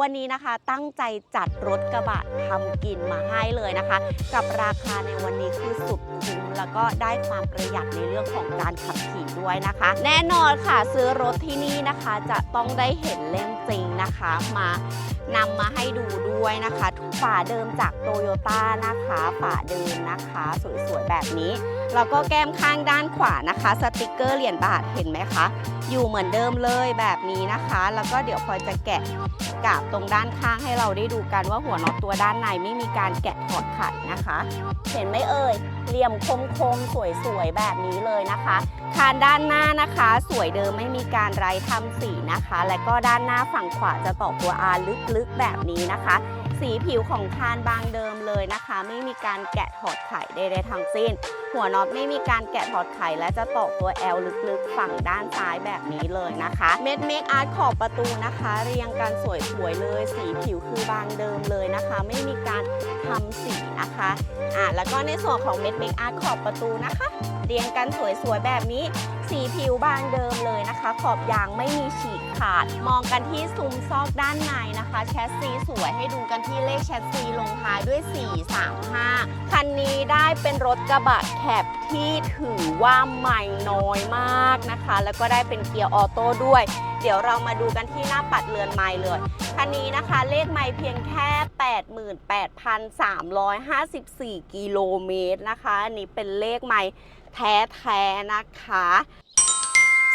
วันนี้นะคะตั้งใจจัดรถกระบะทำกินมาให้เลยนะคะ กับราคาในวันนี้คือสุดคุ้มแล้วก็ได้ความประหยัดในเรื่องของการขับขี่ด้วยนะคะ แน่นอนค่ะซื้อรถที่นี่นะคะจะต้องได้เห็นเล่มจริงนะคะมานำมาให้ดูด้วยนะคะฝาเดิมจากโตโยต้านะคะฝาเดิมนะคะ สวยๆแบบนี้ แล้วก็แก้มข้างด้านขวานะคะ สติกเกอร์เหรียญบาทเห็นไหมคะ อยู่เหมือนเดิมเลยแบบนี้นะคะ แล้วก็เดี๋ยวพลอยจะแกะกาบตรงด้านข้างให้เราได้ดูกันว่าหัวน็อตตัวด้านในไม่มีการแกะถอดไขนะคะ เห็นไหมเอ่ยเหลี่ยมคมๆสวยๆแบบนี้เลยนะคะคานด้านหน้านะคะ สวยเดิมไม่มีการไร้ทำสีนะคะ และก็ด้านหน้าฝั่งขวาจะต่อตัว R ลึกๆแบบนี้นะคะ สีผิวของคานบางเดิมเลยนะคะ ไม่มีการแกะถอดไขใดๆทั้งสิ้น หัวน็อตไม่มีการแกะถอดไขและจะตอกตัว L ลึกๆ ฝั่งด้านซ้ายแบบนี้เลยนะคะ เม็ดเมคอาร์ตขอบประตูนะคะ เรียงกันสวยๆเลย สีผิวคือบางเดิมเลยนะคะ ไม่มีการทำสีนะคะอ่าแล้วก็ในส่วนของเม็ดเมคอาร์ตขอบประตูนะคะ เรียงกันสวยๆแบบนี้ สีผิวบางเดิมเลยนะคะ ขอบยางไม่มีฉีกขาด มองกันที่ซุ้มซอกด้านในนะคะ แชสซีสวยให้ดูกันที่เลขแชสซีลงท้ายด้วย 435 คันนี้ได้เป็นรถกระบะแคบที่ถือว่าใหม่น้อยมากนะคะ แล้วก็ได้เป็นเกียร์ออโต้ด้วย เดี๋ยวเรามาดูกันที่หน้าปัดเรือนไม้เลยคันนี้นะคะเลขไม้เพียงแค่ 88,354 กิโลเมตรนะคะ อันนี้เป็นเลขไม้ แท้ๆนะคะ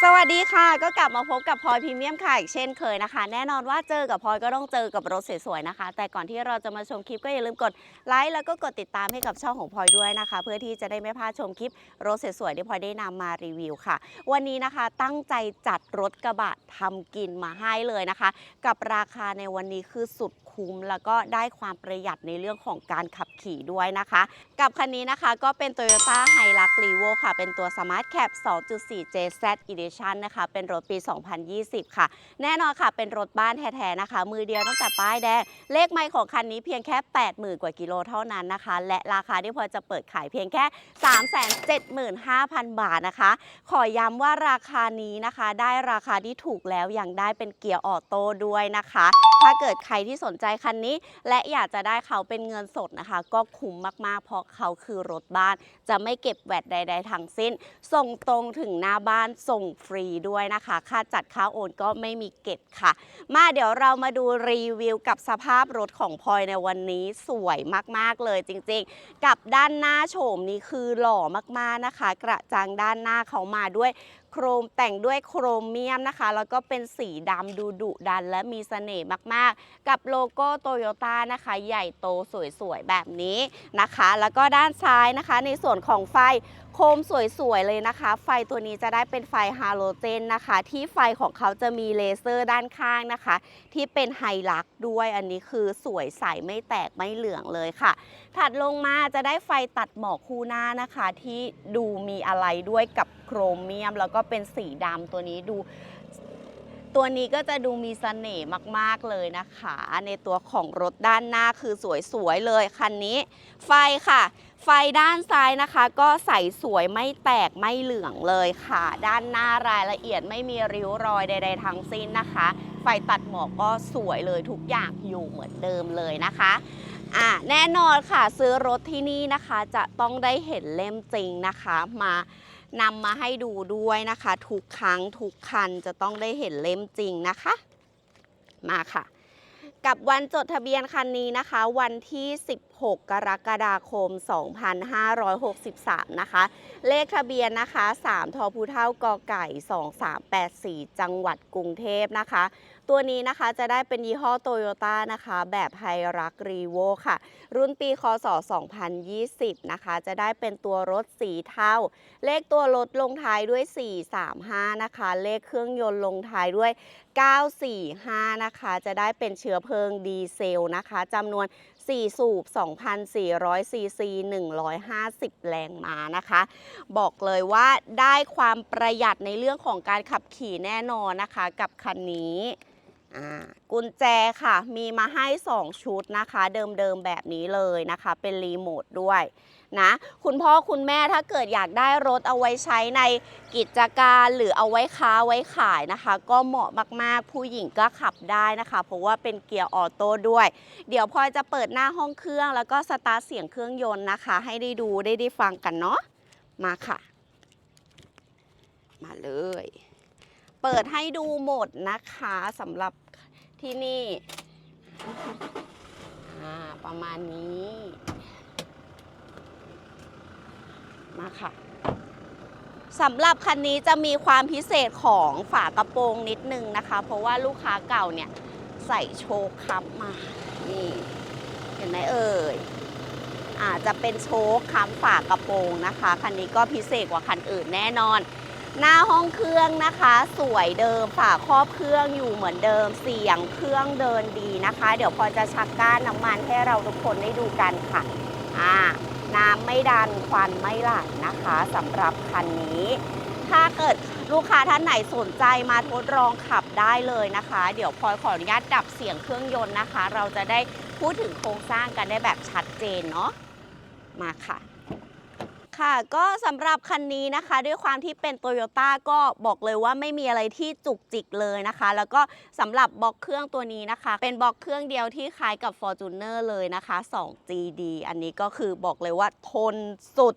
สวัสดีค่ะ ก็กลับมาพบกับพลอยพรีเมียมค่ะอีกเช่นเคยนะคะ แน่นอนว่าเจอกับพลอยก็ต้องเจอกับรถสวยๆนะคะ แต่ก่อนที่เราจะมาชมคลิปก็อย่าลืมกดไลค์แล้วก็กดติดตามให้กับช่องของพลอยด้วยนะคะ เพื่อที่จะได้ไม่พลาดชมคลิปรถสวยๆที่พลอยได้นำมารีวิวค่ะ วันนี้นะคะตั้งใจจัดรถกระบะทำกินมาให้เลยนะคะ กับราคาในวันนี้คือสุดคุ้มแล้วก็ได้ความประหยัดในเรื่องของการขับขี่ด้วยนะคะ กับคันนี้นะคะก็เป็น Toyota Hilux Revo ค่ะ เป็นตัว Smart Cap 2.4 JZ Edition นะคะ เป็นรถปี 2020 ค่ะ แน่นอนค่ะ เป็นรถบ้านแท้ๆนะคะ มือเดียวตั้งแต่ป้ายแดง เลขไมล์ของคันนี้เพียงแค่ 80,000 กว่ากิโลเท่านั้นนะคะ และราคาที่พอจะเปิดขายเพียงแค่ 375,000 บาทนะคะ ขอย้ำว่าราคานี้นะคะ ได้ราคาที่ถูกแล้วยังได้เป็นเกียร์ออโต้ด้วยนะคะ ถ้าเกิดใครที่สนใจคันนี้ และอยากจะได้เขาเป็นเงินสดนะคะ ก็คุ้มมากๆ เพราะเขาคือรถบ้าน จะไม่เก็บแวดใด ๆทั้งสิ้น ส่งตรงถึงหน้าบ้านส่งฟรีด้วยนะคะ ค่าจัดค่าโอนก็ไม่มีเก็บค่ะ มาเดี๋ยวเรามาดูรีวิวกับสภาพรถของพลอยในวันนี้สวยมากๆเลยจริงๆ กับด้านหน้าโฉมนี้คือหล่อมากๆนะคะ กระจังด้านหน้าเขามาด้วย ครมแต่งด้วยโครเมียมนะคะ แล้วก็เป็นสีดำดูดุดัน และมีเสน่ห์มากๆ กับโลโก้โตโยต้านะคะ ใหญ่โตสวยๆ แบบนี้นะคะ แล้วก็ด้านซ้ายนะคะ ในส่วนของไฟ โคมสวยๆเลยนะคะ ไฟตัวนี้จะได้เป็นไฟฮาโลเจนนะคะ ที่ไฟของเขาจะมีเลเซอร์ด้านข้างนะคะ ที่เป็นไฮลักด้วยอันนี้คือสวยใสไม่แตกไม่เหลืองเลยค่ะ ถัดลงมาจะได้ไฟตัดหมอกคู่หน้านะคะ ที่ดูมีอะไรด้วยกับโครเมียม แล้วก็เป็นสีดำตัวนี้ดู ตัวนี้ก็จะดูมีเสน่ห์มากๆเลยนะคะ ในตัวของรถด้านหน้าคือสวยๆเลยคันนี้ ไฟค่ะ ไฟด้านซ้ายนะคะ ก็ใสสวยไม่แตกไม่เหลืองเลยค่ะ ด้านหน้ารายละเอียดไม่มีริ้วรอยใด ๆทั้งสิ้นนะคะ ไฟตัดหมอกก็สวยเลยทุกอย่างอยู่เหมือนเดิมเลยนะคะอะแน่นอนค่ะซื้อรถที่นี่นะคะจะต้องได้เห็นเล่มจริงนะคะมา นำมาให้ดูด้วยนะคะ ทุกครั้งทุกคันจะต้องได้เห็นเล่มจริงนะคะ มาค่ะ กับวันจดทะเบียนคันนี้นะคะ วันที่ 16 กรกฎาคม 2563 นะคะ เลขทะเบียนนะคะ 3 ทอพูเท่ากอไก่ 2384 จังหวัดกรุงเทพนะคะ ตัวนี้นะคะจะได้เป็นยี่ห้อโตโยต้านะคะ แบบไฮรักรีโวค่ะ รุ่นปีคศ 2020 นะคะ จะได้เป็นตัวรถสีเทาเลขตัวรถลงท้ายด้วย 435 นะคะ เลขเครื่องยนต์ลงท้ายด้วย 945 นะคะ จะได้เป็นเชื้อเพลิงดีเซลนะคะจำนวน 4 สูบ 2,400 ซีซี 150 แรงม้านะคะ บอกเลยว่าได้ความประหยัดในเรื่องของการขับขี่แน่นอนนะคะ กับคันนี้ กุญแจค่ะ มีมาให้ 2 ชุดนะคะ เดิมๆแบบนี้เลยนะคะ เป็นรีโมทด้วยนะ คุณพ่อคุณแม่ถ้าเกิดอยากได้รถเอาไว้ใช้ในกิจการหรือเอาไว้ค้าไว้ขายนะคะ ก็เหมาะมากๆผู้หญิงก็ขับได้นะคะ เพราะว่าเป็นเกียร์ออโต้ด้วย เดี๋ยวพลอยจะเปิดหน้าห้องเครื่อง แล้วก็สตาร์ทเสียงเครื่องยนต์นะคะ ให้ได้ดูได้ได้ฟังกันเนาะมาค่ะ มาเลย เปิดให้ดูหมดนะคะสำหรับที่นี่ ประมาณนี้ มาค่ะสำหรับคันนี้จะมีความพิเศษของฝากระโปรงนิดนึงนะคะ เพราะว่าลูกค้าเก่าเนี่ย ใส่โชคคับมา นี่ เห็นไหมเอ่ยอาจจะเป็นโชคค้ำฝากระโปรงนะคะ คันนี้ก็พิเศษกว่าคันอื่นแน่นอน หน้าห้องเครื่องนะคะ สวยเดิมฝาครอบเครื่องอยู่เหมือนเดิม เสียงเครื่องเดินดีนะคะ เดี๋ยวพอจะชักก้านน้ำมันให้เราทุกคนได้ดูกันค่ะอ่าน้ำไม่ดันควันไม่หลนะคะสำหรับคันนี้ ถ้าเกิดลูกค้าท่านไหนสนใจมาทดลองขับได้เลยนะคะ เดี๋ยวพลอยขออนุญาตดับเสียงเครื่องยนต์นะคะ เราจะได้พูดถึงโครงสร้างกันได้แบบชัดเจนเนาะมาค่ะ ค่ะก็สำหรับคันนี้นะคะ ด้วยความที่เป็น t o y ยต้ก็บอกเลยว่าไม่มีอะไรที่จุกจิกเลยนะคะ แล้วก็สำหรับบล็อกเครื่องตัวนี้นะคะ เป็นบล็อกเครื่องเดียวที่คล้ายกับ Fortuner เลยนะคะ 2GD อันนี้ก็คือบอกเลยว่าทนสุด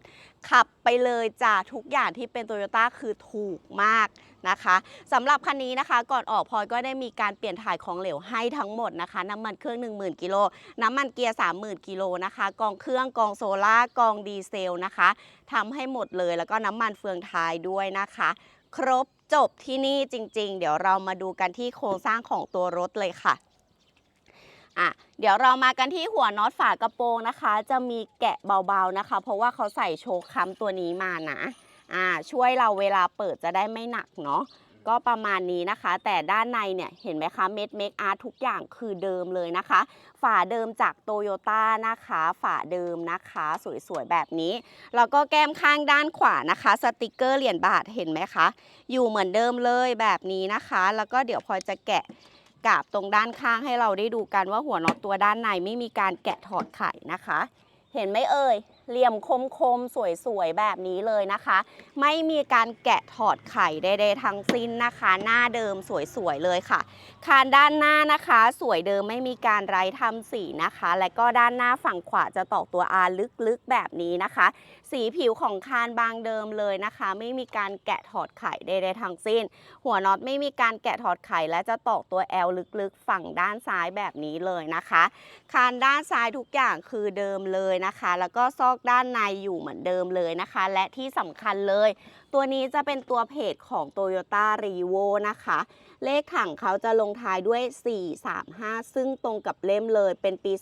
ขับไปเลยจ้าทุกอย่างที่เป็น t o y ยต้คือถูกมาก นะคะสำหรับคันนี้นะคะ ก่อนออกพลอยก็ได้มีการเปลี่ยนถ่ายของเหลวให้ทั้งหมดนะคะ น้ำมันเครื่อง 10,000กิโลน้ำมันเกียร์ 30,000กิโลนะคะกองเครื่องกองโซล่ากองดีเซลนะคะทำให้หมดเลยแล้วก็น้ำมันเฟืองท้ายด้วยนะคะ ครบจบที่นี่จริง ๆ เดี๋ยวเรามาดูกันที่โครงสร้างของตัวรถเลยค่ะอะเดี๋ยวเรามากันที่หัวน็อตฝากระโปรงนะคะ จะมีแกะเบาๆนะคะ เพราะว่าเขาใส่โชคค้ำตัวนี้มานะ อ่าช่วยเราเวลาเปิดจะได้ไม่หนักเนาะก็ประมาณนี้นะคะ แต่ด้านในเนี่ยเห็นไหมคะเม็ดเมคอาร์ทุกอย่างคือเดิมเลยนะคะ ฝาเดิมจากโตโยต้านะคะ ฝาเดิมนะคะ สวยๆ แบบนี้ แล้วก็แก้มข้างด้านขวานะคะ สติกเกอร์เหรียญบาทเห็นไหมคะ อยู่เหมือนเดิมเลยแบบนี้นะคะ แล้วก็เดี๋ยวพลอยจะแกะกาบตรงด้านข้างให้เราได้ดูกันว่าหัวน็อตตัวด้านในไม่มีการแกะถอดไขนะคะ เห็นไหมเอ่ย เหลี่ยมคมๆ สวยๆ แบบนี้เลยนะคะ ไม่มีการแกะถอดไข่ใดๆทั้งสิ้นนะคะ หน้าเดิมสวยๆ เลยค่ะ คานด้านหน้านะคะ สวยเดิมไม่มีการไร้ทำสีนะคะ และก็ด้านหน้าฝั่งขวาจะตอกตัวอาลึกๆ แบบนี้นะคะ สีผิวของคานบางเดิมเลยนะคะ ไม่มีการแกะถอดไข่ใดๆทั้งสิ้น หัวน็อตไม่มีการแกะถอดไข่และจะตอกตัว L ลึกๆ ฝั่งด้านซ้ายแบบนี้เลยนะคะ คานด้านซ้ายทุกอย่างคือเดิมเลยนะคะ แล้วก็ซอกด้านในอยู่เหมือนเดิมเลยนะคะ และที่สำคัญเลย ตัวนี้จะเป็นตัวเพจของ Toyota r e v o นะคะ เลขถังเขาจะลงท้ายด้วย 435 ซึ่งตรงกับเล่มเลยเป็นปี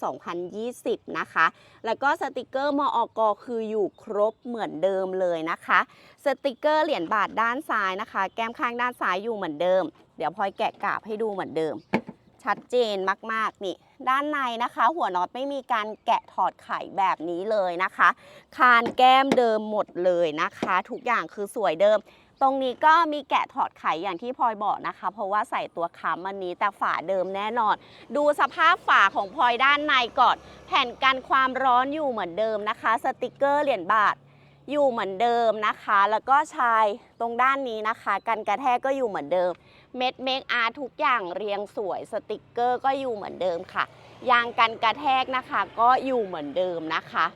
2020 นะคะ แล้วก็สติกเกอร์มอกคืออยู่ครบเหมือนเดิมเลยนะคะ สติกเกอร์เหรียญบาทด้านซ้ายนะคะ แก้มข้างด้านซ้ายอยู่เหมือนเดิม เดี๋ยวพลอยแกะกราบให้ดูเหมือนเดิม ชัดเจนมากๆนี่ด้านในนะคะ หัวน็อตไม่มีการแกะถอดไขแบบนี้เลยนะคะ คานแก้มเดิมหมดเลยนะคะ ทุกอย่างคือสวยเดิม ตรงนี้ก็มีแกะถอดไขอย่างที่พลอยบอกนะคะ เพราะว่าใส่ตัวค้ำอันนี้แต่ฝาเดิมแน่นอน ดูสภาพฝาของพลอยด้านในก่อน แผ่นกันความร้อนอยู่เหมือนเดิมนะคะ สติกเกอร์เหรียญบาทอยู่เหมือนเดิมนะคะ แล้วก็ชายตรงด้านนี้นะคะกันกระแทกก็อยู่เหมือนเดิม เม็ดเมคอาร์ทุกอย่างเรียงสวยสติกเกอร์ก็อยู่เหมือนเดิมค่ะ ยางกันกระแทกนะคะ ก็อยู่เหมือนเดิมนะคะ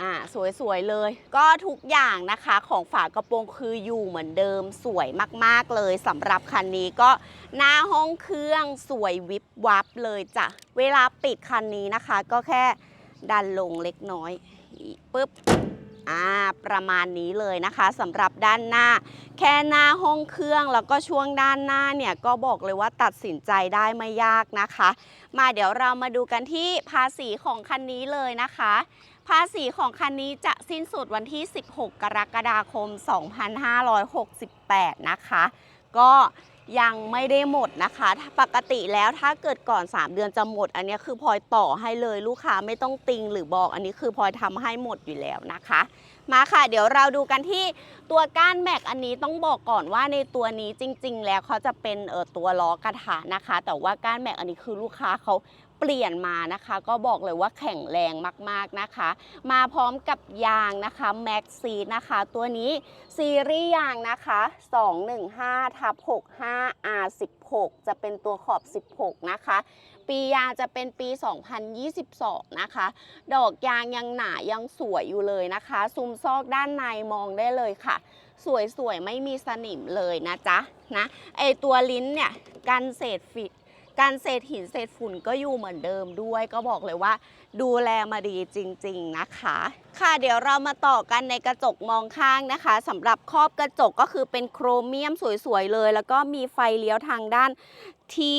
อ่าสวยๆเลย ก็ทุกอย่างนะคะของฝากระโปรงคืออยู่เหมือนเดิมสวยมากๆเลยสำหรับคันนี้ก็หน้าห้องเครื่องสวยวิบวับเลยจ้ะ เวลาปิดคันนี้นะคะ ก็แค่ดันลงเล็กน้อยปึ๊บอ่าประมาณนี้เลยนะคะสำหรับด้านหน้า แค่หน้าห้องเครื่องแล้วก็ช่วงด้านหน้าเนี่ยก็บอกเลยว่าตัดสินใจได้ไม่ยากนะคะ มาเดี๋ยวเรามาดูกันที่ภาษีของคันนี้เลยนะคะ ภาษีของคันนี้จะสิ้นสุดวันที่ 16 กรกฎาคม 2568 นะคะ ก็ยังไม่ได้หมดนะคะ ปกติแล้วถ้าเกิดก่อน 3 เดือนจะหมด อันนี้คือพลอยต่อให้เลยลูกค้าไม่ต้องติงหรือบอก อันนี้คือพลอยทำให้หมดอยู่แล้วนะคะ มาค่ะ เดี๋ยวเราดูกันที่ตัวก้านแม็กอันนี้ต้องบอกก่อนว่าในตัวนี้จริง ๆ แล้วเขาจะเป็นเออตัวล้อกระถานะคะ แต่ว่าก้านแม็กอันนี้คือลูกค้าเขาเปลี่ยนมานะคะ ก็บอกเลยว่าแข็งแรงมากๆนะคะ มาพร้อมกับยางนะคะแม็กซีนะคะ ตัวนี้ซีรีส์ยางนะคะ215ทับ65 R16 จะเป็นตัวขอบ 16 นะคะ ปียางจะเป็นปี 2022 นะคะ ดอกยางยังหนายังสวยอยู่เลยนะคะ ซุมซอกด้านในมองได้เลยค่ะ สวยๆ ไม่มีสนิมเลยนะจ๊ะนะไอตัวลิ้นเนี่ยกันเศษฟิกันเศษหินเศษฝุ่นก็อยู่เหมือนเดิมด้วย ก็บอกเลยว่า ดูแลมาดีจริง ๆนะคะ ค่ะเดี๋ยวเรามาต่อกันในกระจกมองข้างนะคะสำหรับครอบกระจกก็คือเป็นโครเมียมสวยๆเลย แล้วก็มีไฟเลี้ยวทางด้านที่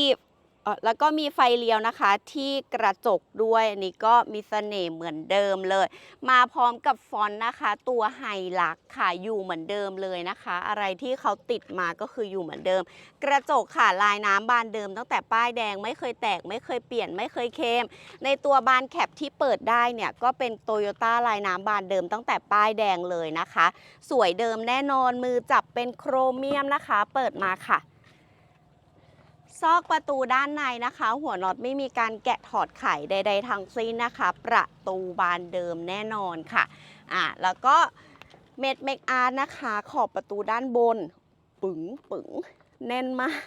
แล้วก็มีไฟเลี้ยวนะคะที่กระจกด้วยอันนี้ก็มีเสน่ห์เหมือนเดิมเลย มาพร้อมกับฟอนต์นะคะ ตัวไฮลักค่ะอยู่เหมือนเดิมเลยนะคะ อะไรที่เขาติดมาก็คืออยู่เหมือนเดิม กระจกค่ะลายน้ำบานเดิมตั้งแต่ป้ายแดงไม่เคยแตกไม่เคยเปลี่ยนไม่เคยเค็มในตัวบานแคปที่เปิดได้เนี่ยก็เป็นโตโยต้าลายน้ำบานเดิมตั้งแต่ป้ายแดงเลยนะคะ สวยเดิมแน่นอนมือจับเป็นโครเมียมนะคะ เปิดมาค่ะ ซอกประตูด้านในนะคะ หัวน็อตไม่มีการแกะถอดไขใด ๆทั้งสิ้นนะคะ ประตูบานเดิมแน่นอนค่ะอะ แล้วก็เม็ดเมกอาร์นะคะ ขอบประตูด้านบน ปึ๋งปึ๋งแน่นมาก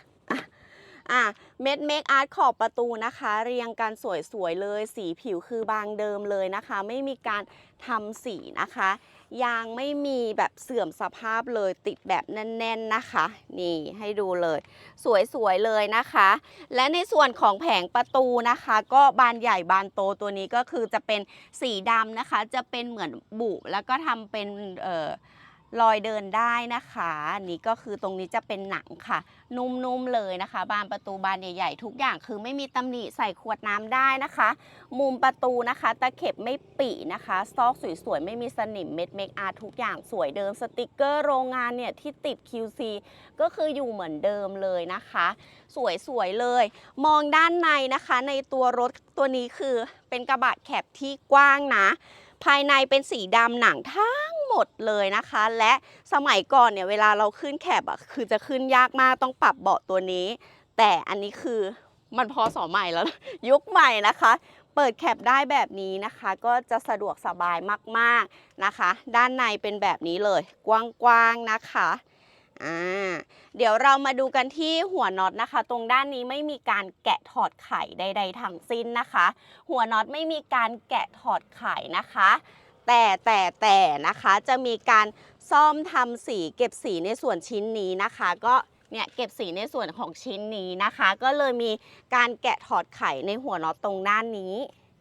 อะเม็ดเมกอาร์ตขอบประตูนะคะ เรียงกันสวยๆเลย สีผิวคือบางเดิมเลยนะคะ ไม่มีการทำสีนะคะ ยางไม่มีแบบเสื่อมสภาพเลยติดแบบแน่น ๆนะคะ นี่ให้ดูเลย สวยๆเลยนะคะ และในส่วนของแผงประตูนะคะ ก็บานใหญ่บานโตตัวนี้ก็คือจะเป็นสีดำนะคะ จะเป็นเหมือนบุแล้วก็ทำเป็นเอ่อ รอยเดินได้นะคะอันนี้ก็คือตรงนี้จะเป็นหนังค่ะ นุ่มๆเลยนะคะ บานประตูบานใหญ่ๆ ทุกอย่างคือไม่มีตำหนิใส่ขวดน้ำได้นะคะ มุมประตูนะคะ ตะเข็บไม่ปีนะคะ ซอกสวยๆ ไม่มีสนิมเม็ดเมคอาร์ทุกอย่างสวยเดิมสติกเกอร์โรงงานเนี่ยที่ติด QC ก็คืออยู่เหมือนเดิมเลยนะคะ สวยๆเลย มองด้านในนะคะ ในตัวรถตัวนี้คือเป็นกระบะแคบที่กว้างนะ ภายในเป็นสีดำหนังทั้งหมดเลยนะคะ และสมัยก่อนเนี่ยเวลาเราขึ้นแคบอะคือจะขึ้นยากมากต้องปรับเบาะตัวนี้ แต่อันนี้คือมันพอสอใหม่แล้ว ยุคใหม่นะคะ เปิดแคปได้แบบนี้นะคะ ก็จะสะดวกสบายมากๆนะคะ ด้านในเป็นแบบนี้เลย กว้างๆนะคะ อ่าเดี๋ยวเรามาดูกันที่หัวน็อตนะคะ ตรงด้านนี้ไม่มีการแกะถอดไข่ใด ๆทั้งสิ้นนะคะ หัวน็อตไม่มีการแกะถอดไข่นะคะ แต่แต่แต่นะคะจะมีการซ่อมทำสีเก็บสีในส่วนชิ้นนี้นะคะ ก็เนี่ยเก็บสีในส่วนของชิ้นนี้นะคะ ก็เลยมีการแกะถอดไข่ในหัวน็อตตรงด้านนี้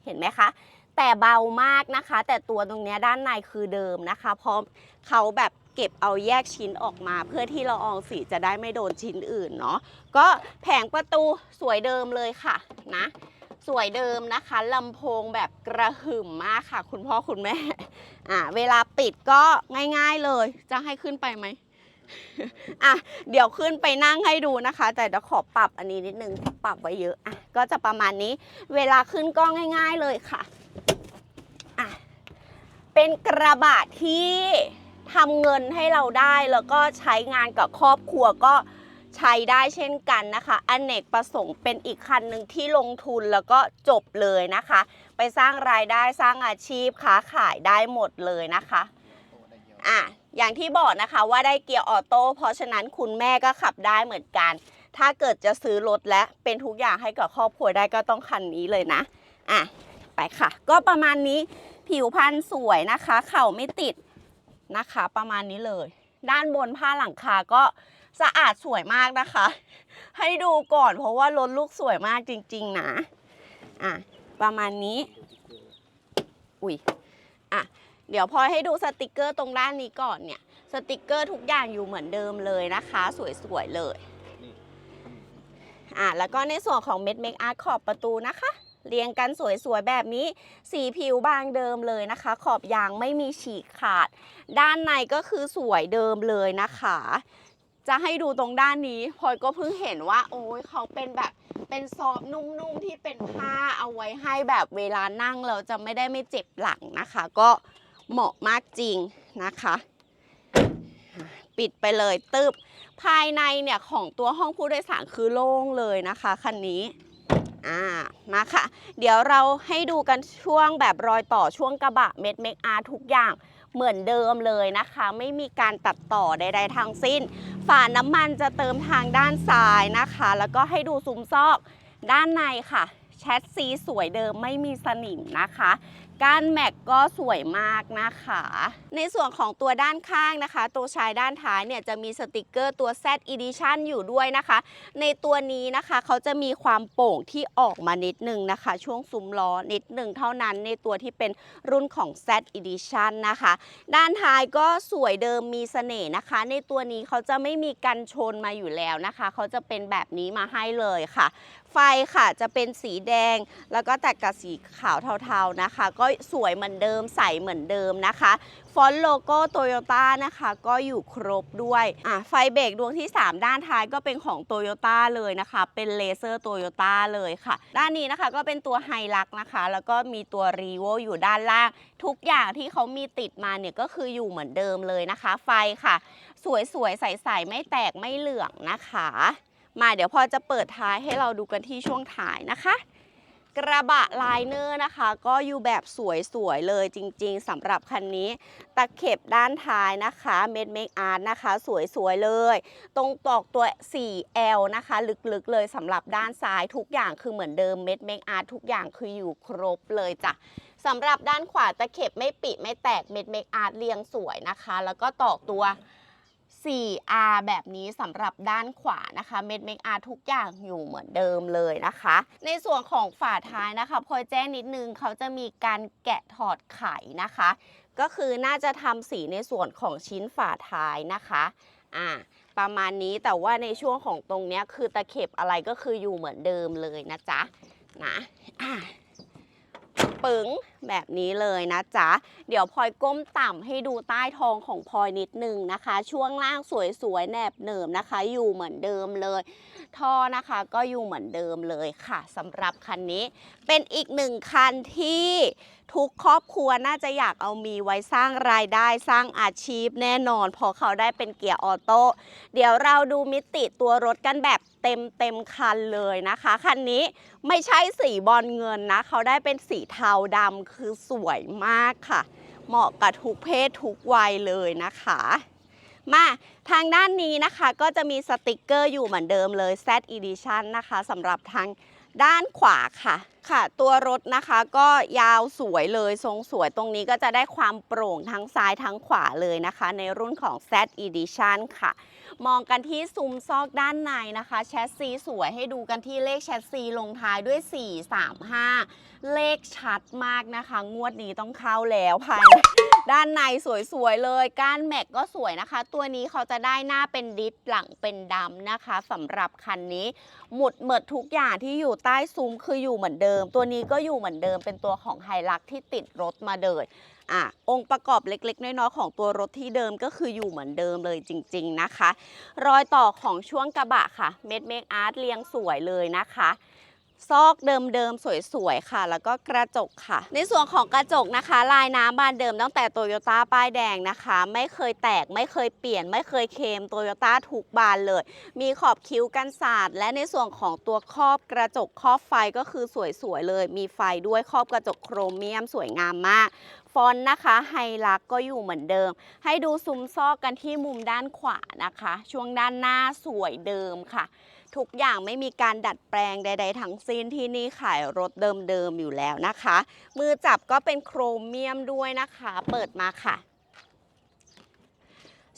เห็นไหมคะแต่เบามากนะคะ แต่ตัวตรงนี้ด้านในคือเดิมนะคะ เพราะเขาแบบ เก็บเอาแยกชิ้นออกมา เพื่อที่ละอองสีจะได้ไม่โดนชิ้นอื่นเนาะก็แผงประตูสวยเดิมเลยค่ะนะสวยเดิมนะคะลำโพงแบบกระหึ่มมากค่ะ คุณพ่อคุณแม่อ่าเวลาปิดก็ง่ายๆเลย จะให้ขึ้นไปไหมอะเดี๋ยวขึ้นไปนั่งให้ดูนะคะ แต่เดี๋ยวขอปรับอันนี้นิดนึงปรับไว้เยอะอะก็จะประมาณนี้ เวลาขึ้นก็ง่าย ๆเลยค่ะอะเป็นกระบะที่ ทำเงินให้เราได้แล้วก็ใช้งานกับครอบครัวก็ใช้ได้เช่นกันนะคะอเนกประสงค์เป็นอีกคันหนึ่งที่ลงทุนแล้วก็จบเลยนะคะ ไปสร้างรายได้สร้างอาชีพค้าขายได้หมดเลยนะคะอะอย่างที่บอกนะคะว่าได้เกียร์ออโต้เพราะฉะนั้นคุณแม่ก็ขับได้เหมือนกัน ถ้าเกิดจะซื้อรถและเป็นทุกอย่างให้กับครอบครัวได้ก็ต้องคันนี้เลยนะอะไปค่ะ ก็ประมาณนี้ผิวพรรณสวยนะคะ เข่าไม่ติด นะคะ ประมาณนี้เลย ด้านบนผ้าหลังคาก็สะอาดสวยมากนะคะ ให้ดูก่อนเพราะว่ารถลูกสวยมากจริง ๆ นะ อะ ประมาณนี้ อุ้ยอะ เดี๋ยวพอให้ดูสติกเกอร์ตรงด้านนี้ก่อนเนี่ย สติกเกอร์ทุกอย่างอยู่เหมือนเดิมเลยนะคะ สวย ๆ เลย อะ แล้วก็ในส่วนของเม็ดเมคอาร์ขอบประตูนะคะ เรียงกันสวยๆ แบบนี้ สีผิวบางเดิมเลยนะคะ ขอบยางไม่มีฉีกขาด ด้านในก็คือสวยเดิมเลยนะคะ จะให้ดูตรงด้านนี้พลอยก็เพิ่งเห็นว่า โอ้ยเขาเป็นแบบเป็นซอฟนุ่มๆที่เป็นผ้าเอาไว้ให้แบบเวลานั่งเราจะไม่ได้ไม่เจ็บหลังนะคะ ก็เหมาะมากจริงนะคะ ปิดไปเลยตึบภายในเนี่ยของตัวห้องผู้โดยสารคือโล่งเลยนะคะคันนี้ อ่ามาค่ะ เดี๋ยวเราให้ดูกันช่วงแบบรอยต่อช่วงกระบะเม็ดเมคอาร์ทุกอย่างเหมือนเดิมเลยนะคะ ไม่มีการตัดต่อใดๆทั้งสิ้น ฝาน้ำมันจะเติมทางด้านซ้ายนะคะ แล้วก็ให้ดูซุ้มซอกด้านในค่ะแชทซีสวยเดิมไม่มีสนิมนะคะ ก้านแม็กก็สวยมากนะคะ ในส่วนของตัวด้านข้างนะคะ ตัวชายด้านท้ายเนี่ยจะมีสติกเกอร์ตัว Z Edition อยู่ด้วยนะคะ ในตัวนี้นะคะเขาจะมีความโป่งที่ออกมานิดนึงนะคะ ช่วงซุ้มล้อนิดนึงเท่านั้นในตัวที่เป็นรุ่นของ Z Edition นะคะ ด้านท้ายก็สวยเดิมมีเสน่ห์นะคะ ในตัวนี้เขาจะไม่มีกันชนมาอยู่แล้วนะคะ เขาจะเป็นแบบนี้มาให้เลยค่ะ ไฟค่ะจะเป็นสีแดง แล้วก็แต่กับสีขาวเทาๆนะคะ ก็สวยเหมือนเดิมใสเหมือนเดิมนะคะ ฟอนต์โลโก้โตโยต้านะคะก็อยู่ครบด้วยอะไฟเบรกดวงที่ 3 ด้านท้ายก็เป็นของโตโยต้าเลยนะคะ เป็นเลเซอร์โตโยต้าเลยค่ะ ด้านนี้นะคะก็เป็นตัวไฮลักนะคะ แล้วก็มีตัวรีโวอยู่ด้านล่าง ทุกอย่างที่เขามีติดมาเนี่ยก็คืออยู่เหมือนเดิมเลยนะคะ ไฟค่ะ สวยๆใสๆไม่แตกไม่เหลืองนะคะ มาเดี๋ยวพอจะเปิดท้ายให้เราดูกันที่ช่วงท้ายนะคะ กระบะไลเนอร์นะคะ ก็อยู่แบบสวยๆเลยจริงๆสำหรับคันนี้ ตะเข็บด้านท้ายนะคะเม็ดเมคอาร์ตนะคะ สวยๆเลย ตรงตอกตัว 4L นะคะ ลึกๆเลยสำหรับด้านซ้ายทุกอย่างคือเหมือนเดิมเม็ดเมคอาร์ตทุกอย่างคืออยู่ครบเลยจ้ะสำหรับด้านขวาตะเข็บไม่ปิดไม่แตกเม็ดเมคอาร์ตเรียงสวยนะคะ แล้วก็ตอกตัว 4R แบบนี้สำหรับด้านขวานะคะเม็ดเมคอาร์ทุกอย่างอยู่เหมือนเดิมเลยนะคะ ในส่วนของฝาท้ายนะคะพอยแจ้งนิดนึงเขาจะมีการแกะถอดไขนะคะ ก็คือน่าจะทำสีในส่วนของชิ้นฝาท้ายนะคะอ่าประมาณนี้แต่ว่าในช่วงของตรงเนี้ยคือตะเข็บอะไรก็คืออยู่เหมือนเดิมเลยนะจ๊ะนะอ่า ปึ๋งแบบนี้เลยนะจ๊ะ เดี๋ยวพลอยก้มต่ำให้ดูใต้ท้องของพลอยนิดนึงนะคะ ช่วงล่างสวยๆแนบเนิมนะคะ อยู่เหมือนเดิมเลย ท่อนะคะก็อยู่เหมือนเดิมเลยค่ะสำหรับคันนี้ เป็นอีกหนึ่งคันที่ ทุกครอบครัวน่าจะอยากเอามีไว้สร้างรายได้สร้างอาชีพแน่นอน พอเขาได้เป็นเกียร์ออโต้เดี๋ยวเราดูมิติตัวรถกันแบบเต็มเต็มคันเลยนะคะคันนี้ไม่ใช่สีบอลเงินนะ เขาได้เป็นสีเทาดำคือสวยมากค่ะ เหมาะกับทุกเพศทุกวัยเลยนะคะมาทางด้านนี้นะคะก็จะมีสติกเกอร์อยู่เหมือนเดิมเลย Z Edition นะคะสำหรับทาง ด้านขวาค่ะ ค่ะ ตัวรถนะคะก็ยาวสวยเลยทรงสวยตรงนี้ก็จะได้ความโปร่งทั้งซ้ายทั้งขวาเลยนะคะ ในรุ่นของ Z Edition ค่ะ มองกันที่ซุ้มซอกด้านในนะคะ แชสซีสวยให้ดูกันที่เลขแชสซีลงท้ายด้วย 435 เลขชัดมากนะคะ งวดนี้ต้องเข้าแล้วภายใน ด้านในสวยๆเลย ก้านแม็กก็สวยนะคะ ตัวนี้เขาจะได้หน้าเป็นดิสหลังเป็นดำนะคะสำหรับคันนี้ หมุดเหมิดทุกอย่างที่อยู่ใต้ซุ้มคืออยู่เหมือนเดิม ตัวนี้ก็อยู่เหมือนเดิมเป็นตัวของไฮลักที่ติดรถมาเดินอะองค์ประกอบเล็กๆ น้อยๆของตัวรถที่เดิมก็คืออยู่เหมือนเดิมเลยจริง ๆนะคะ รอยต่อของช่วงกระบะค่ะ เม็ดเมคอาร์ตเรียงสวยเลยนะคะ ซอกเดิมๆ สวยๆ ค่ะ แล้วก็กระจกค่ะ ในส่วนของกระจกนะคะ ลายน้ำบานเดิมตั้งแต่โตโยต้าป้ายแดงนะคะ ไม่เคยแตกไม่เคยเปลี่ยน ไม่เคยเค็มโตโยต้าทุกบานเลย มีขอบคิ้วกันสาดและในส่วนของตัวครอบกระจกครอบไฟก็คือสวยๆเลย มีไฟด้วยครอบกระจกโครเมียมสวยงามมาก ฟอนต์นะคะไฮลักก็อยู่เหมือนเดิม ให้ดูซุ้มซอกกันที่มุมด้านขวานะคะ ช่วงด้านหน้าสวยเดิมค่ะ ทุกอย่างไม่มีการดัดแปลงใด ๆ ทั้งสิ้นที่นี่ขายรถเดิมๆอยู่แล้วนะคะ มือจับก็เป็นโครเมียมด้วยนะคะ เปิดมาค่ะ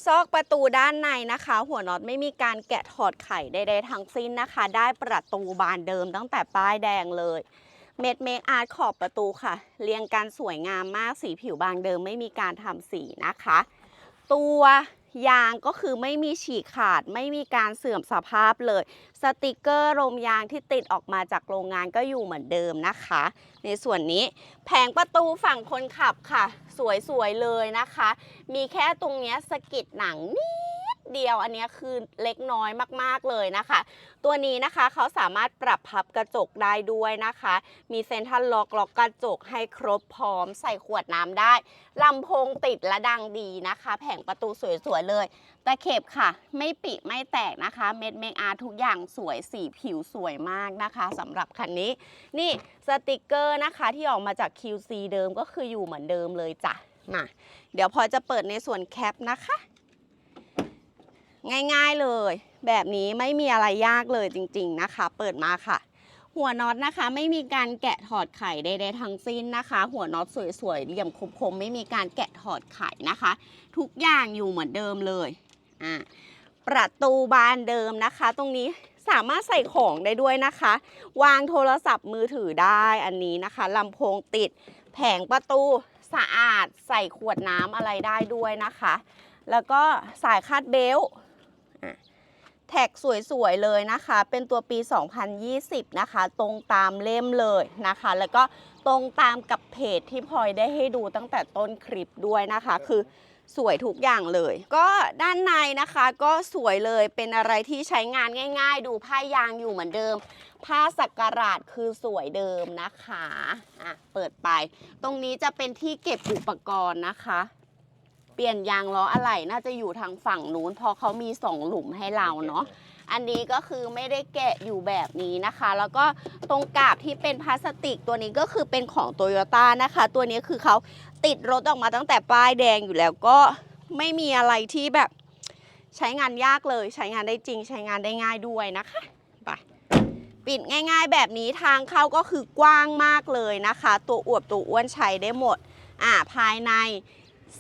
ซอกประตูด้านในนะคะ หัวน็อตไม่มีการแกะถอดไขใดๆทั้งสิ้นนะคะ ได้ประตูบานเดิมตั้งแต่ป้ายแดงเลย เม็ดเมคอาร์ตขอบประตูค่ะ เรียงกันสวยงามมากสีผิวบางเดิมไม่มีการทำสีนะคะ ตัวยางก็คือไม่มีฉีกขาดไม่มีการเสื่อมสภาพเลย สติกเกอร์ลมยางที่ติดออกมาจากโรงงานก็อยู่เหมือนเดิมนะคะ ในส่วนนี้แผงประตูฝั่งคนขับค่ะ สวยๆเลยนะคะ มีแค่ตรงนี้สกิดหนังนิด เดียว อันนี้คือเล็กน้อยมากๆเลยนะคะ ตัวนี้นะคะเขาสามารถปรับพับกระจกได้ด้วยนะคะ มีเซ็นทรัลล็อกล็อกกระจกให้ครบพร้อมใส่ขวดน้ำได้ลำโพงติดและดังดีนะคะ แผงประตูสวยๆเลยตะเข็บค่ะ ไม่ปิไม่แตกนะคะ เม็ดเมคอาร์ทุกอย่างสวยสีผิวสวยมากนะคะสำหรับคันนี้ นี่สติกเกอร์นะคะที่ออกมาจาก QC เดิมก็คืออยู่เหมือนเดิมเลยจ้ะมาเดี๋ยวพอจะเปิดในส่วนแคปนะคะ ง่ายๆเลย แบบนี้ไม่มีอะไรยากเลยจริง ๆนะคะ เปิดมาค่ะ หัวน็อตนะคะ ไม่มีการแกะถอดไข่ใดๆทั้งสิ้นนะคะ หัวน็อตสวยๆเหลี่ยมคมๆไม่มีการแกะถอดไข่นะคะ ทุกอย่างอยู่เหมือนเดิมเลยอ่าประตูบานเดิมนะคะ ตรงนี้สามารถใส่ของได้ด้วยนะคะ วางโทรศัพท์มือถือได้อันนี้นะคะลำโพงติด แผงประตูสะอาดใส่ขวดน้ำอะไรได้ด้วยนะคะ แล้วก็สายคาดเบล แท็กสวยๆเลยนะคะ เป็นตัวปี 2020 นะคะ ตรงตามเล่มเลยนะคะ แล้วก็ตรงตามกับเพจที่พลอยได้ให้ดูตั้งแต่ต้นคลิปด้วยนะคะ คือสวยทุกอย่างเลย ก็ด้านในนะคะก็สวยเลยเป็นอะไรที่ใช้งานง่าย ๆ ดูผ้ายางอยู่เหมือนเดิม ผ้าสักการะคือสวยเดิมนะคะอะเปิดไป ตรงนี้จะเป็นที่เก็บอุปกรณ์นะคะ เปลี่ยนยางล้ออะไหล่น่าจะอยู่ทางฝั่งนู้นเพราะเขามีสองหลุมให้เราเนาะอันนี้ก็คือไม่ได้แกะอยู่แบบนี้นะคะ แล้วก็ตรงกาบที่เป็นพลาสติกตัวนี้ก็คือเป็นของโตโยต้านะคะ ตัวนี้คือเขาติดรถออกมาตั้งแต่ป้ายแดงอยู่แล้วก็ไม่มีอะไรที่แบบใช้งานยากเลยใช้งานได้จริง ใช้งานได้ง่ายด้วยนะคะไปปิดง่ายๆแบบนี้ทางเข้าก็คือกว้างมากเลยนะคะ ตัวอวบตัวอ้วนใช้ได้หมด อ่าภายใน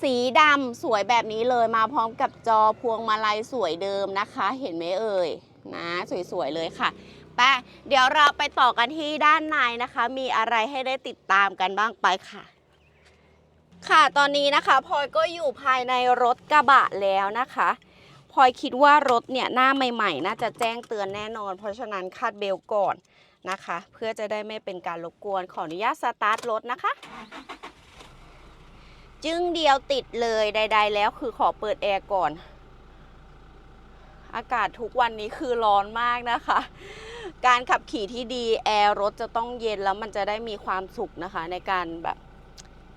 สีดำสวยแบบนี้เลยมาพร้อมกับจอพวงมาลัยสวยเดิมนะคะ เห็นไหมเอ่ยนะสวยๆเลยค่ะไปเดี๋ยวเราไปต่อกันที่ด้านในนะคะ มีอะไรให้ได้ติดตามกันบ้างไปค่ะ ค่ะตอนนี้นะคะพลอยก็อยู่ภายในรถกระบะแล้วนะคะพลอยคิดว่ารถเนี่ยหน้าใหม่ๆ น่าจะแจ้งเตือนแน่นอน เพราะฉะนั้นคาดเบลก่อนนะคะ เพื่อจะได้ไม่เป็นการรบกวนขออนุญาตสตาร์ทรถนะคะ จึงเดียวติดเลยใด ๆ แล้วคือขอเปิดแอร์ก่อน อากาศทุกวันนี้คือร้อนมากนะคะ การขับขี่ที่ดีแอร์รถจะต้องเย็นแล้วมันจะได้มีความสุขนะคะ ในการแบบ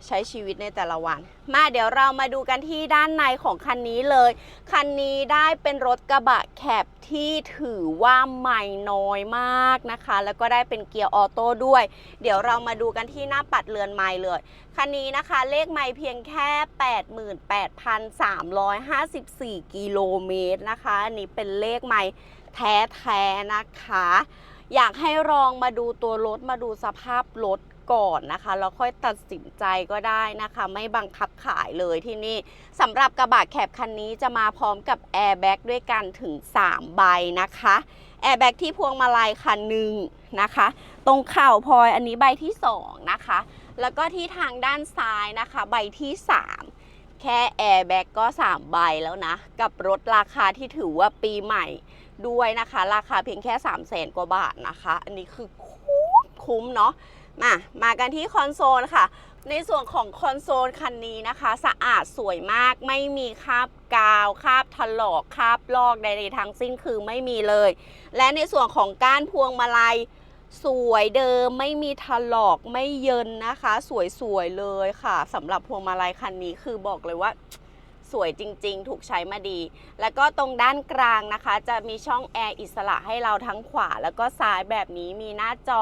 ใช้ชีวิตในแต่ละวัน มาเดี๋ยวเรามาดูกันที่ด้านในของคันนี้เลย คันนี้ได้เป็นรถกระบะแคบที่ถือว่าใหม่น้อยมากนะคะ แล้วก็ได้เป็นเกียร์ออโต้ด้วย เดี๋ยวเรามาดูกันที่หน้าปัดเรือนไม้เลย คันนี้นะคะเลขไมล์เพียงแค่ 88,354 กิโลเมตรนะคะ อันนี้เป็นเลขไมล์แท้ๆนะคะ อยากให้ลองมาดูตัวรถมาดูสภาพรถ ก่อนนะคะแล้วค่อยตัดสินใจก็ได้นะคะ ไม่บังคับขายเลยที่นี่สำหรับกระบะแคบคันนี้จะมาพร้อมกับแอร์แบ็กด้วยกันถึง 3 ใบนะคะแอร์แบ็กที่พวงมาลัยคันหนึ่งนะคะ ตรงเข่าพลอยอันนี้ใบที่ 2 นะคะ แล้วก็ที่ทางด้านซ้ายนะคะ ใบที่ 3แค่แอร์แบ็กก็ 3 ใบแล้วนะ กับรถราคาที่ถือว่าปีใหม่ด้วยนะคะ ราคาเพียงแค่ 3 0 0แสนกว่าบาทนะคะ อันนี้คือคุ้มคุ้มเนาะ มามากันที่คอนโซลค่ะ ในส่วนของคอนโซลคันนี้นะคะ สะอาดสวยมากไม่มีคราบกาวคราบถลอกคราบลอกใดๆทั้งสิ้นคือไม่มีเลย และในส่วนของก้านพวงมาลัยสวยเดิมไม่มีถลอกไม่เยินนะคะ สวยๆเลยค่ะสำหรับพวงมาลัยคันนี้คือบอกเลยว่าสวยจริง ๆ ถูกใช้มาดี แล้วก็ตรงด้านกลางนะคะ จะมีช่องแอร์อิสระให้เราทั้งขวา แล้วก็ซ้ายแบบนี้มีหน้าจอ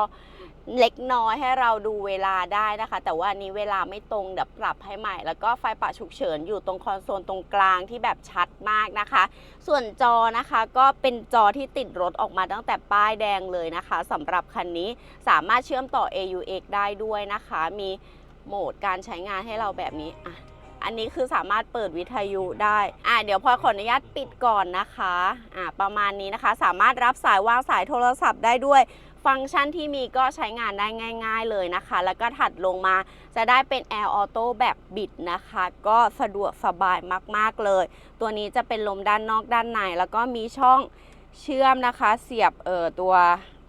เล็กน้อยให้เราดูเวลาได้นะคะ แต่ว่านี้เวลาไม่ตรงเดี๋ยวปรับให้ใหม่ แล้วก็ไฟปะฉุกเฉินอยู่ตรงคอนโซลตรงกลางที่แบบชัดมากนะคะ ส่วนจอนะคะก็เป็นจอที่ติดรถออกมาตั้งแต่ป้ายแดงเลยนะคะสำหรับคันนี้สามารถเชื่อมต่อ AUX ได้ด้วยนะคะ มีโหมดการใช้งานให้เราแบบนี้อะอันนี้คือสามารถเปิดวิทยุได้ อ่าเดี๋ยวพอขออนุญาตปิดก่อนนะคะ อ่าประมาณนี้นะคะ สามารถรับสายวางสายโทรศัพท์ได้ด้วย ฟังก์ชันที่มีก็ใช้งานได้ง่าย ๆเลยนะคะ แล้วก็ถัดลงมาจะได้เป็น Air Auto แบบบิดนะคะ ก็สะดวกสบายมากๆเลย ตัวนี้จะเป็นลมด้านนอกด้านใน แล้วก็มีช่องเชื่อมนะคะ เสียบเอ่อตัว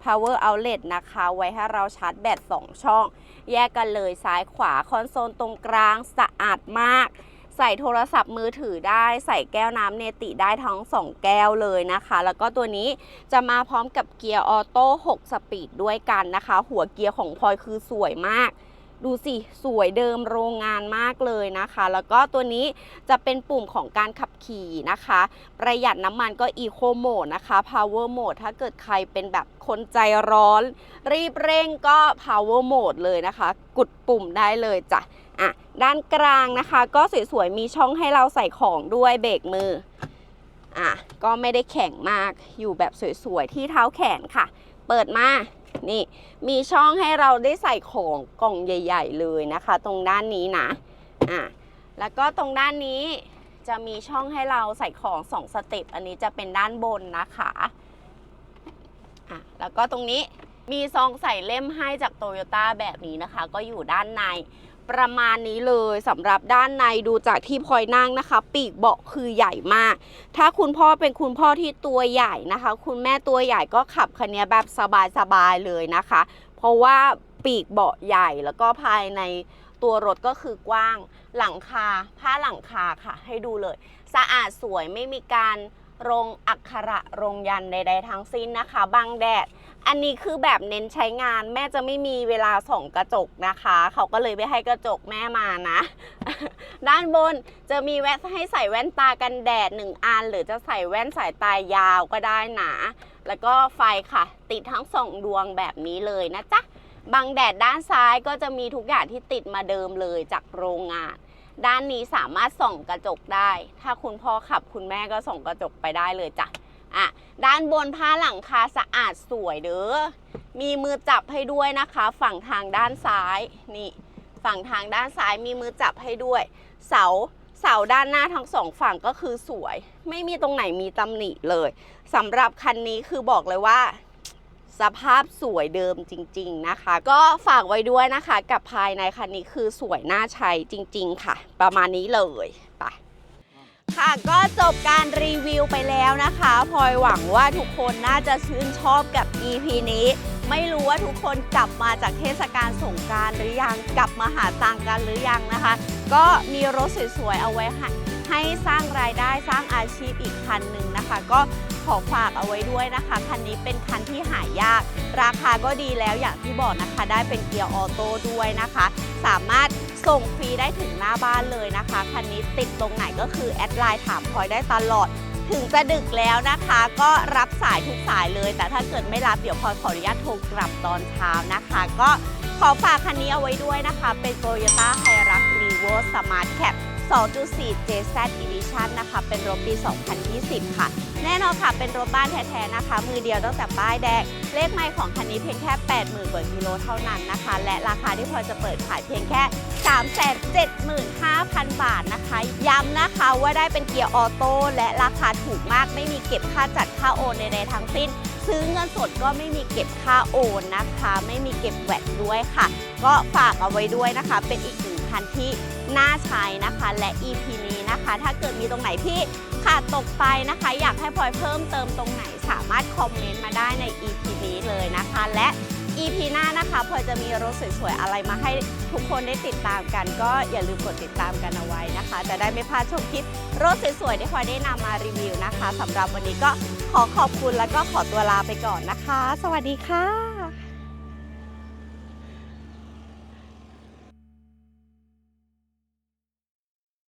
power outlet นะคะ ไว้ให้เราชาร์จแบต 2 ช่อง แยกกันเลยซ้ายขวา คอนโซลตรงกลางสะอาดมาก ใส่โทรศัพท์มือถือได้ ใส่แก้วน้ำเนติได้ทั้ง 2 แก้วเลยนะคะ แล้วก็ตัวนี้จะมาพร้อมกับเกียร์ออโต้6สปีดด้วยกันนะคะ หัวเกียร์ของพลอยคือสวยมากดูสิ สวยเดิมโรงงานมากเลยนะคะ แล้วก็ตัวนี้จะเป็นปุ่มของการขับขี่นะคะ ประหยัดน้ำมันก็ Eco Mode นะคะ Power Mode ถ้าเกิดใครเป็นแบบคนใจร้อน รีบเร่งก็ Power Mode เลยนะคะ กดปุ่มได้เลยจ้ะ อะด้านกลางนะคะ ก็สวยๆมีช่องให้เราใส่ของด้วยเบรกมืออะก็ไม่ได้แข็งมากอยู่แบบสวยๆที่เท้าแขนค่ะ เปิดมานี่มีช่องให้เราได้ใส่ของกล่องใหญ่ ๆ เลยนะคะ ตรงด้านนี้นะอะแล้วก็ตรงด้านนี้จะมีช่องให้เราใส่ของสองสเต็ปอันนี้จะเป็นด้านบนนะคะอะแล้วก็ตรงนี้มีซองใส่เล่มให้จากโตโยต้าแบบนี้นะคะ ก็อยู่ด้านใน ประมาณนี้เลยสำหรับด้านในดูจากที่พลอยนั่งนะคะ ปีกเบาะคือใหญ่มาก ถ้าคุณพ่อเป็นคุณพ่อที่ตัวใหญ่นะคะ คุณแม่ตัวใหญ่ก็ขับคันนี้แบบสบายๆเลยนะคะ เพราะว่าปีกเบาะใหญ่แล้วก็ภายในตัวรถก็คือกว้างหลังคาผ้าหลังคาค่ะ ให้ดูเลย สะอาดสวยไม่มีการรงอักขระรงยันใดๆทั้งสิ้นนะคะ บังแดด อันนี้คือแบบเน้นใช้งานแม่จะไม่มีเวลาส่องกระจกนะคะ เขาก็เลยไม่ให้กระจกแม่มานะ ด้านบนจะมีแว่นให้ใส่แว่นตากันแดดหนึ่งอัน หรือจะใส่แว่นสายตายาวก็ได้นะแล้วก็ไฟค่ะ ติดทั้งสองดวงแบบนี้เลยนะจ๊ะบังแดดด้านซ้ายก็จะมีทุกอย่างที่ติดมาเดิมเลยจากโรงงาน ด้านนี้สามารถส่องกระจกได้ ถ้าคุณพ่อขับคุณแม่ก็ส่องกระจกไปได้เลยจ้ะ อะด้านบนผ้าหลังคาสะอาดสวยเด้อมีมือจับให้ด้วยนะคะ ฝั่งทางด้านซ้ายนี่ ฝั่งทางด้านซ้ายมีมือจับให้ด้วย เสาเสาด้านหน้าทั้งสองฝั่งก็คือสวย ไม่มีตรงไหนมีตำหนิเลยสำหรับคันนี้คือบอกเลยว่า สภาพสวยเดิมจริง ๆนะคะ ก็ฝากไว้ด้วยนะคะ กับภายในคันนี้คือสวยน่าใช้จริง ๆ ค่ะ ประมาณนี้เลยไป ค่ะ ก็จบการรีวิวไปแล้วนะคะพลอยหวังว่าทุกคนน่าจะชื่นชอบกับ EP นี้ ไม่รู้ว่าทุกคนกลับมาจากเทศกาลสงการหรือยังกลับมาหาตังกันหรือยังนะคะ ก็มีรถสวยๆเอาไว้ให้ให้สร้างรายได้สร้างอาชีพอีกคันหนึ่งนะคะ ก็ขอฝากเอาไว้ด้วยนะคะ คันนี้เป็นคันที่หายาก ราคาก็ดีแล้วอย่างที่บอกนะคะ ได้เป็นเกียร์ออโต้ด้วยนะคะ สามารถ ส่งฟรีได้ถึงหน้าบ้านเลยนะคะคันนี้ติดตรงไหนก็คือแอดไลน์ถามพลอยได้ตลอด ถึงจะดึกแล้วนะคะ ก็รับสายทุกสายเลย แต่ถ้าเกิดไม่รับเดี๋ยวพลอยขออนุญาตโทรกลับตอนเช้านะคะ ก็ขอฝากคันนี้เอาไว้ด้วยนะคะ เป็น Toyota Hilux Revo Smart Cap 2.4 JZ Edition นะคะ เป็นรถปี 2020 ค่ะ แน่นอนค่ะ เป็นรถบ้านแท้ๆนะคะ มือเดียวตั้งแต่ป้ายแดง เลขไมล์ของคันนี้เพียงแค่ 80,000กว่ากิโลเท่านั้นนะคะ และราคาที่พอจะเปิดขายเพียงแค่ 375,000 บาทนะคะ ย้ำนะคะว่าได้เป็นเกียร์ออโต้และราคาถูกมาก ไม่มีเก็บค่าจัดค่าโอนใดๆทั้งสิ้นซื้อเงินสดก็ไม่มีเก็บค่าโอนนะคะ ไม่มีเก็บแวดด้วยค่ะ ก็ฝากเอาไว้ด้วยนะคะ เป็นอีกหนึ่งคันที่ น่าใช้นะคะ และ EP นี้นะคะ ถ้าเกิดมีตรงไหนที่ขาดตกไปนะคะ อยากให้พลอยเพิ่มเติมตรงไหนสามารถคอมเมนต์มาได้ใน EP นี้เลยนะคะ และ EP หน้านะคะพลอยจะมีรถสวยๆอะไรมาให้ทุกคนได้ติดตามกัน ก็อย่าลืมกดติดตามกันเอาไว้นะคะ จะได้ไม่พลาดชมคลิปรถสวยๆที่พลอยได้นำมารีวิวนะคะสำหรับวันนี้ก็ขอขอบคุณแล้วก็ขอตัวลาไปก่อนนะคะ สวัสดีค่ะ